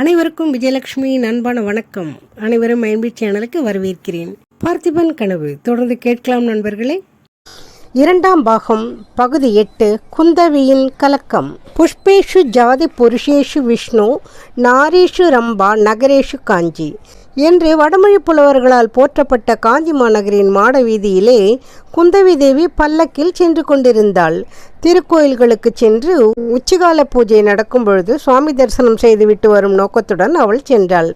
அனைவருக்கும் விஜயலட்சுமியின் அன்பான வணக்கம். அனைவரும் மைன்பி சேனலுக்கு வரவேற்கிறேன். பார்த்திபன் கனவு தொடர்ந்து கேட்கலாம் நண்பர்களே. இரண்டாம் பாகம் பகுதி எட்டு குந்தவியின் கலக்கம். புஷ்பேஷு ஜாதி புருஷேஷு விஷ்ணு நாரேஷு ரம்பா நகரேஷு காஞ்சி. என்று வடமொழி புலவர்களால் போற்றப்பட்ட காஞ்சி மாநகரின் மாட வீதியிலே குந்தவி தேவி பல்லக்கில் சென்று கொண்டிருந்தாள். திருக்கோயில்களுக்கு சென்று உச்சிகால பூஜை நடக்கும் பொழுது சுவாமி தரிசனம் செய்துவிட்டு வரும் நோக்கத்துடன் அவள் சென்றாள்.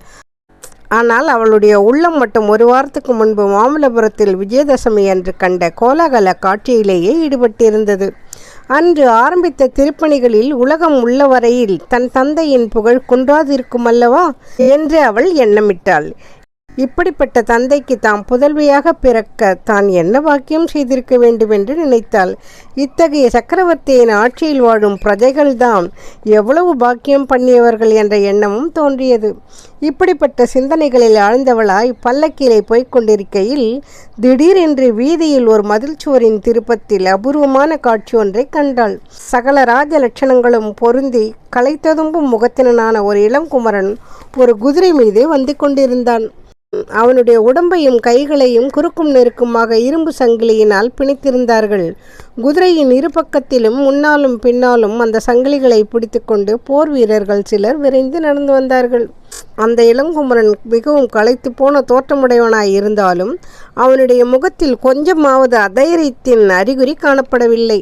ஆனால் அவளுடைய உள்ளம் மட்டும் ஒரு வாரத்துக்கு முன்பு மாமல்லபுரத்தில் விஜயதசமி அன்று கண்ட கோலாகல காட்சியிலேயே ஈடுபட்டிருந்தது. அன்று ஆரம்பித்த திருப்பணிகளில் உலகம் உள்ள வரையில் தன் தந்தையின் புகழ் குன்றாதிருக்கும் அல்லவா என்று அவள் எண்ணமிட்டாள். இப்படிப்பட்ட தந்தைக்கு தாம் புதல்வியாக பிறக்க தான் என்ன வாக்கியம் செய்திருக்க வேண்டும் என்று நினைத்தாள் இத்தகைய சக்கரவர்த்தியின் ஆட்சியில் வாழும் பிரஜைகள்தான் எவ்வளவு பாக்கியம் பண்ணியவர்கள் என்ற எண்ணமும் தோன்றியது. இப்படிப்பட்ட சிந்தனைகளில் ஆழ்ந்தவளாய் பல்லக்கிலே போய்க் கொண்டிருக்கையில் திடீரென்று வீதியில் ஒரு மதில் சுவரின் திருப்பத்தில் அபூர்வமான காட்சி ஒன்றை கண்டாள். சகல ராஜ லட்சணங்களும் பொருந்தி களைத்ததும்பும் முகத்தினனான ஒரு இளங்குமரன் ஒரு குதிரை மீது வந்து கொண்டிருந்தான். அவனுடைய உடம்பையும் கைகளையும் குறுக்கும் நெருக்குமாக இரும்பு சங்கிலியினால் பிணித்திருந்தார்கள். குதிரையின் இரு பக்கத்திலும் முன்னாலும் பின்னாலும் அந்த சங்கிலிகளை பிடித்துக்கொண்டு போர் வீரர்கள் சிலர் விரைந்து நடந்து வந்தார்கள். அந்த இளங்குமரன் மிகவும் களைத்து போன தோற்றமுடையவனாய் இருந்தாலும் அவனுடைய முகத்தில் கொஞ்சமாவது அதைரியத்தின் அறிகுறி காணப்படவில்லை.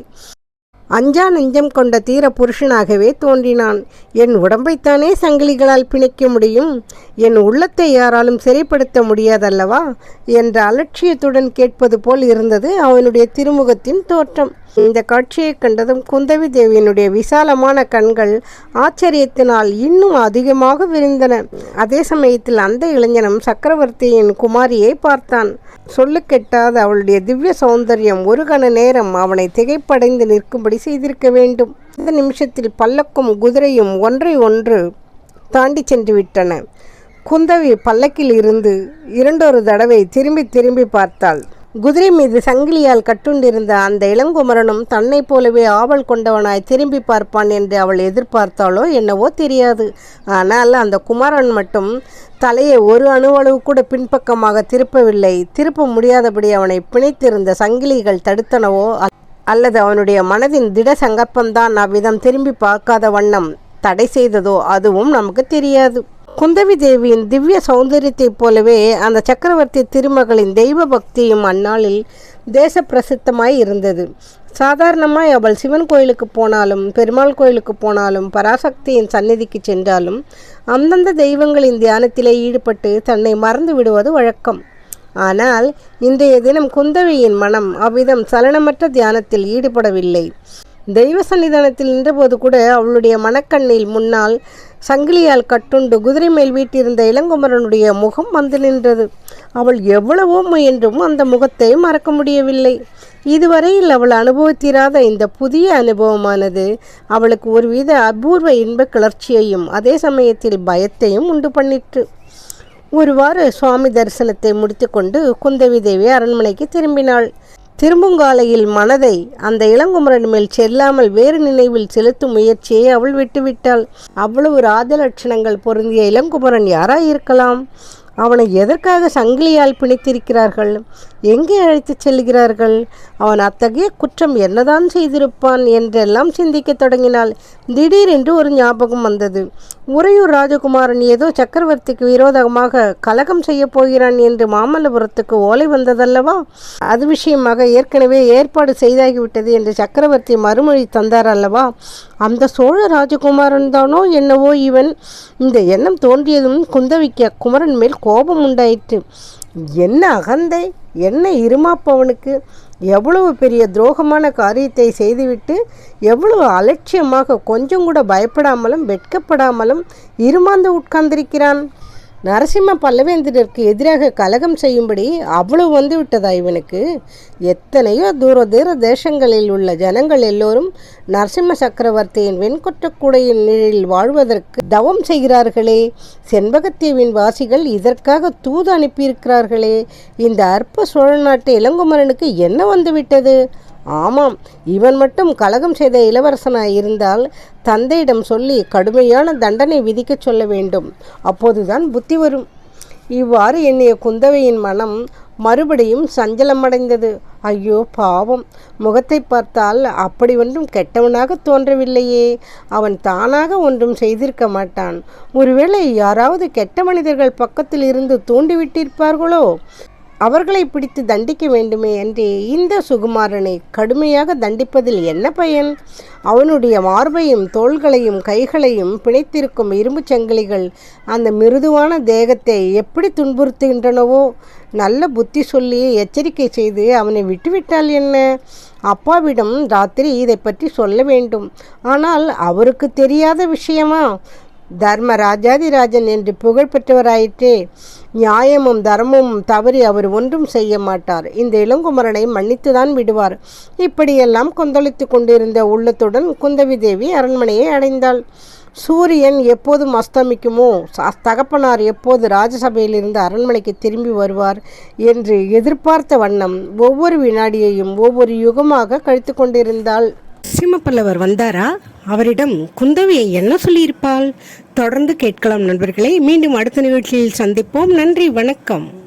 அஞ்சா நெஞ்சம் கொண்ட தீர புருஷனாகவே தோன்றினான். என் உடம்பைத்தானே சங்கிலிகளால் பிணைக்க முடியும்? என் உள்ளத்தை யாராலும் சிறைப்படுத்த முடியாதல்லவா? என்ற அலட்சியத்துடன் கேட்பது போல் இருந்தது அவனுடைய திருமுகத்தின் தோற்றம். இந்த காட்சியை கண்டதும் குந்தவி தேவியினுடைய விசாலமான கண்கள் ஆச்சரியத்தினால் இன்னும் அதிகமாக விரிந்தன. அதே சமயத்தில் அந்த இளைஞனும் சக்கரவர்த்தியின் குமாரியை பார்த்தான். சொல்லு கெட்டாத அவளுடைய திவ்ய சௌந்தரியம். ஒரு கண நேரம் அவனை திகைப்படைந்து நிற்கும்படி செய்திருக்க வேண்டும். இந்த நிமிஷத்தில் பல்லக்கும் குதிரையும் ஒன்றை ஒன்று தாண்டி சென்று விட்டன. குந்தவி பல்லக்கில் இருந்து இரண்டொரு தடவை திரும்பி திரும்பி பார்த்தாள். குதிரை மீது சங்கிலியால் கட்டுண்டிருந்த அந்த இளங்குமரனும் தன்னைப் போலவே ஆவல் கொண்டவனாய் திரும்பி பார்ப்பான் என்று அவள் எதிர்பார்த்தாளோ என்னவோ தெரியாது. ஆனால் அந்த குமரன் மட்டும் தலையை ஒரு அணுவளவு கூட பின்பக்கமாக திருப்பவில்லை. திருப்ப முடியாதபடி அவனை பிணைத்திருந்த சங்கிலிகள் தடுத்தனவோ அல்லது அவனுடைய மனதின் திட சங்கற்பம்தான் அவ்விதம் திரும்பி பார்க்காத வண்ணம் தடை செய்ததோ அதுவும் நமக்கு தெரியாது. குந்தவி தேவியின் திவ்ய சௌந்தரியத்தைப் போலவே அந்த சக்கரவர்த்தி திருமகளின் தெய்வ பக்தியும் அந்நாளில் தேச பிரசித்தமாய் இருந்தது. சாதாரணமாய் அவள் சிவன் கோயிலுக்கு போனாலும் பெருமாள் கோயிலுக்கு போனாலும் பராசக்தியின் சந்நிதிக்கு சென்றாலும் அந்தந்த தெய்வங்களின் தியானத்திலே ஈடுபட்டு தன்னை மறந்து விடுவது வழக்கம். ஆனால் இன்றைய தினம் குந்தவியின் மனம் அவ்விதம் சலனமற்ற தியானத்தில் ஈடுபடவில்லை. தெய்வ சன்னிதானத்தில் நின்றபோது கூட அவளுடைய மனக்கண்ணில் முன்னால் சங்கிலியால் கட்டுண்டு குதிரை மேல் வீட்டிருந்த இளங்குமரனுடைய முகம் வந்து நின்றது. அவள் எவ்வளவோ முயன்றும் அந்த முகத்தை மறக்க முடியவில்லை. இதுவரையில் அவள் அனுபவித்திராத இந்த புதிய அனுபவமானது அவளுக்கு ஒருவித அபூர்வ இன்ப கிளர்ச்சியையும் அதே சமயத்தில் பயத்தையும் உண்டு பண்ணிற்று. ஒருவாறு சுவாமி தரிசனத்தை முடித்துக்கொண்டு குந்தவி தேவி அரண்மனைக்கு திரும்பினாள். திரும்புங்காலையில் மனதை அந்த இளங்குமரன் மேல் செல்லாமல் வேறு நினைவில் செலுத்தும் முயற்சியை அவள் விட்டுவிட்டாள். அவ்வளவு ராஜலட்சணங்கள் பொருந்திய இளங்குமரன் யாராயிருக்கலாம்? அவனை எதற்காக சங்கிலியால் பிணைத்திருக்கிறார்கள்? எங்கே அழைத்துச் செல்கிறார்கள்? அவன் அத்தகைய குற்றம் என்னதான் செய்திருப்பான் என்றெல்லாம் சிந்திக்க தொடங்கினாள். திடீரென்று ஒரு ஞாபகம் வந்தது. உறையூர் ராஜகுமாரன் ஏதோ சக்கரவர்த்திக்கு விரோதமாக கலகம் செய்ய போகிறான் என்று மாமல்லபுரத்துக்கு ஓலை வந்ததல்லவா? அது விஷயமாக ஏற்கனவே ஏற்பாடு செய்தாகிவிட்டது என்று சக்கரவர்த்தி மறுமொழி தந்தார் அல்லவா அந்த சோழ ராஜகுமாரன் தானோ என்னவோ இவன்? இந்த எண்ணம் தோன்றியதும் குந்தவிக்க குமரன் மேல் கோபம் உண்டாயிற்று. என்ன அகந்தை? என்ன இருமாப்பவனுக்கு எவ்வளவு பெரிய துரோகமான காரியத்தை செய்துவிட்டு எவ்வளவு அலட்சியமாக கொஞ்சம் கூட பயப்படாமலும் வெட்கப்படாமலும் இருமாந்து உட்கார்ந்திருக்கிறான்? நரசிம்ம பல்லவேந்திரருக்கு எதிராக கலகம் செய்யும்படி அவ்வளவு வந்து விட்டதா இவனுக்கு? எத்தனையோ தூர தூர தேசங்களில் உள்ள ஜனங்கள் எல்லோரும் நரசிம்ம சக்கரவர்த்தியின் வெண்கொற்றக்கூடையின் நிழலில் வாழ்வதற்கு தவம் செய்கிறார்களே. செண்பகத்தீவின் வாசிகள் இதற்காக தூது அனுப்பியிருக்கிறார்களே. இந்த அற்ப சோழ நாட்டு இளங்குமரனுக்கு என்ன வந்துவிட்டது ஆமாம் இவன் மட்டும் கலகம் செய்த இளவரசனாய் இருந்தால் தந்தையிடம் சொல்லி கடுமையான தண்டனை விதிக்கச் சொல்ல வேண்டும். அப்போதுதான் புத்தி வரும். இவ்வாறு எண்ணிய குந்தவையின் மனம் மறுபடியும் சஞ்சலமடைந்தது. ஐயோ பாவம். முகத்தை பார்த்தால் அப்படி ஒன்றும் கெட்டவனாக தோன்றவில்லையே. அவன் தானாக ஒன்றும் செய்திருக்க மாட்டான். ஒருவேளை யாராவது கெட்ட மனிதர்கள் பக்கத்தில் இருந்து தூண்டிவிட்டிருப்பார்களோ? அவர்களை பிடித்து தண்டிக்க வேண்டுமே என்று இந்த சுகுமாரனை கடுமையாக தண்டிப்பதில் என்ன பயன்? அவனுடைய மார்பையும் தோள்களையும் கைகளையும் பிணைத்திருக்கும் இரும்புச் சங்கிலிகள் அந்த மிருதுவான தேகத்தை எப்படி துன்புறுத்துகின்றனவோ நல்ல புத்தி சொல்லி எச்சரிக்கை செய்து அவனை விட்டுவிட்டால் என்ன? அப்பாவிடம் ராத்திரி இதை பற்றி சொல்ல வேண்டும். ஆனால் அவருக்கு தெரியாத விஷயமா? தர்ம ராஜாதிராஜன் என்று புகழ் பெற்றவராயிற்றே. நியாயமும் தர்மமும் தவறி அவர் ஒன்றும் செய்ய மாட்டார். இந்த இளங்குமரனை மன்னித்துதான் விடுவார். இப்படியெல்லாம் கொந்தளித்து கொண்டிருந்த உள்ளத்துடன் குந்தவி தேவி அரண்மனையை அடைந்தாள். சூரியன் எப்போதும் அஸ்தமிக்குமோ? தகப்பனார் எப்போது ராஜசபையிலிருந்து அரண்மனைக்கு திரும்பி வருவார் என்று எதிர்பார்த்த வண்ணம் ஒவ்வொரு வினாடியையும் ஒவ்வொரு யுகமாக கழித்து கொண்டிருந்தாள். சிம்மப்பல்லவர் வந்தாரா? அவரிடம் குந்தவியை என்ன சொல்லியிருப்பாள்? தொடர்ந்து கேட்கலாம் நண்பர்களே. மீண்டும் அடுத்த நிகழ்ச்சியில் சந்திப்போம். நன்றி வணக்கம்.